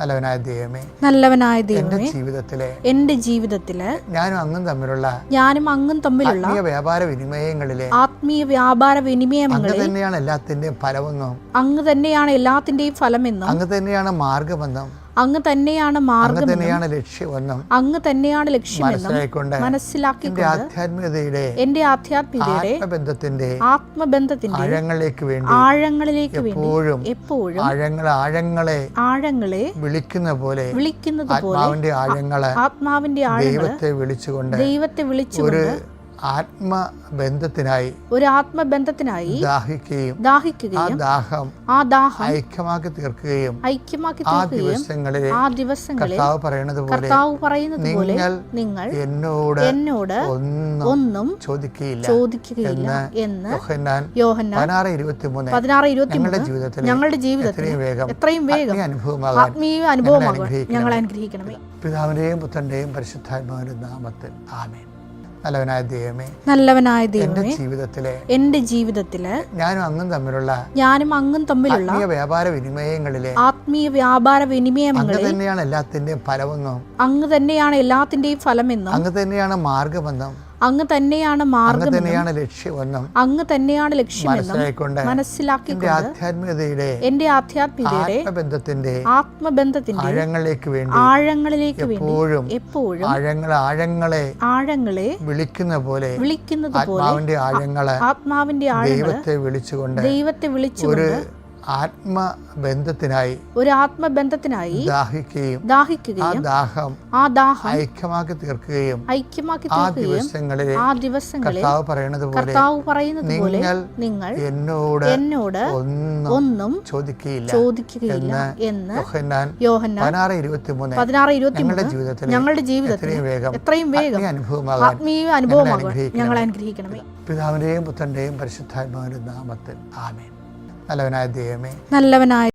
നല്ലവനായ ദൈവമേ. നല്ലവനായ ദൈവമേ ജീവിതത്തിലെ എന്റെ ജീവിതത്തിലെ ഞാനും അങ്ങും തമ്മിലുള്ള ഞാനും അങ്ങും തമ്മിലുള്ള ആത്മീയ വ്യാപാര വിനിമയങ്ങളിലെ ആത്മീയ വ്യാപാര അങ്ങ് വിനിമയങ്ങളിൽ തന്നെയാണ് എല്ലാത്തിന്റെയും ഫലമെന്നും അങ്ങ് തന്നെയാണ് എല്ലാത്തിന്റെയും ഫലമെന്നും അങ്ങ് തന്നെയാണ് മാർഗമെന്നും അങ്ങ് തന്നെയാണ് മാർഗം തന്നെയാണ് ലക്ഷ്യമെന്നും അങ്ങ് തന്നെയാണ് ലക്ഷ്യമെന്നും മനസ്സിലാക്കി ആധ്യാത്മികതയുടെ എന്റെ ആധ്യാത്മികതയുടെ ആത്മബന്ധത്തിന്റെ ആത്മബന്ധത്തിന്റെ ആഴങ്ങളിലേക്ക് വേണ്ടി ആഴങ്ങളിലേക്ക് എപ്പോഴും എപ്പോഴും ആഴങ്ങൾ ആഴങ്ങളെ ആഴങ്ങളെ വിളിക്കുന്ന പോലെ വിളിക്കുന്നത് പോലെ ആത്മാവിന്റെ ആഴങ്ങളെ ആത്മാവിന്റെ ആഴങ്ങളെ ദൈവത്തെ വിളിച്ചുകൊണ്ട് ദൈവത്തെ വിളിച്ചുകൊണ്ട് ആത്മബന്ധത്തിനായി ഒരു ആത്മബന്ധത്തിനായി ദാഹിക്കുകയും ദാഹിക്കുകയും ദാഹം ആ ദാഹം ഐക്യമാക്കി തീർക്കുകയും ഐക്യമാക്കി ആ ദിവസങ്ങളിൽ ആ ദിവസങ്ങളിൽ കർത്താവ് പറയുന്നത് പോലെ കർത്താവ് പറയുന്നത് പോലെ നിങ്ങൾ എന്നോട് എന്നോട് ഒന്നും ചോദിക്കുകയില്ല ചോദിക്കുകയില്ല എന്ന് യോഹന്നാൻ യോഹന്നാൻ പതിനാറ് ഇരുപത്തി മൂന്ന് പതിനാറ് ഇരുപത്തി ഞങ്ങളുടെ ജീവിതത്തിൽ ഞങ്ങളുടെ ജീവിതത്തിൽ എത്രയും വേഗം എത്രയും വേഗം ആത്മീയ അനുഗ്രഹിക്കണമേ. ഞങ്ങൾ അനുഗ്രഹിക്കണമേ പിതാവിന്റെയും പുത്രന്റെയും പരിശുദ്ധാത്മാവിന്റെ നാമത്തിൽ ആമേൻ നല്ലവനായ ദൈവമേ. നല്ലവനായ ദൈവമേ ജീവിതത്തിലെ എന്റെ ജീവിതത്തിലെ ഞാനും അങ്ങും തമ്മിലുള്ള ഞാനും അങ്ങും തമ്മിലുള്ള വ്യാപാര വിനിമയങ്ങളിലെ ആത്മീയ വ്യാപാര വിനിമയങ്ങളിൽ തന്നെയാണ് എല്ലാത്തിന്റെയും ഫലമെന്നും അങ്ങ് തന്നെയാണ് എല്ലാത്തിന്റെയും ഫലമെന്നും അങ്ങ് തന്നെയാണ് മാർഗമെന്നും അങ്ങ് തന്നെയാണ് മാർഗം തന്നെയാണ് ലക്ഷ്യമെന്നും അങ്ങ് തന്നെയാണ് ലക്ഷ്യമെന്നും മനസ്സിലാക്കി ആധ്യാത്മികതയുടെ എന്റെ ആധ്യാത്മികതയുടെ ആത്മബന്ധത്തിന്റെ ആത്മബന്ധത്തിന്റെ ആഴങ്ങളിലേക്ക് വേണ്ടി ആഴങ്ങളിലേക്ക് എപ്പോഴും എപ്പോഴും ആഴങ്ങൾ ആഴങ്ങളെ ആഴങ്ങളെ വിളിക്കുന്ന പോലെ വിളിക്കുന്നത് പോലെ ആത്മാവിന്റെ ആഴങ്ങളെ ആത്മാവിന്റെ ആഴങ്ങളെ ദൈവത്തെ വിളിച്ചുകൊണ്ട് ദൈവത്തെ വിളിച്ചുകൊണ്ട് ആത്മബന്ധത്തിനായി ഒരു ആത്മബന്ധത്തിനായി ദാഹിക്കുകയും ആ ദാഹിക്കുകയും ദാഹം ആ ദാഹം ഐക്യമാക്കി തീർക്കുകയും ഐക്യമാക്കി ആ ദിവസങ്ങളിൽ ആ ദിവസങ്ങളിൽ കർത്താവ് പറയുന്നത് പോലെ കർത്താവ് പറയുന്നത് പോലെ നിങ്ങൾ എന്നോട് എന്നോട് ഒന്നും ചോദിക്കുകയില്ല ചോദിക്കുകയില്ല എന്ന് യോഹന്നാൻ യോഹന്നാൻ പതിനാറ് ഇരുപത്തി മൂന്ന് പതിനാറ് ഇരുപത്തി ഞങ്ങളുടെ മൂന്ന് ജീവിതത്തിൽ ഞങ്ങളുടെ ജീവിതത്തിൽ എത്രയും വേഗം എത്രയും വേഗം അനുഭവമാകാൻ ആത്മീയ അനുഭവമാകാൻ. ഞങ്ങൾ അനുഗ്രഹിക്കണമേ പിതാവിന്റെയും പുത്രന്റെയും പരിശുദ്ധാത്മാവിന്റെ നാമത്തിൽ ആമേൻ നല്ലവനായ ദൈവമേ. നല്ലവനായ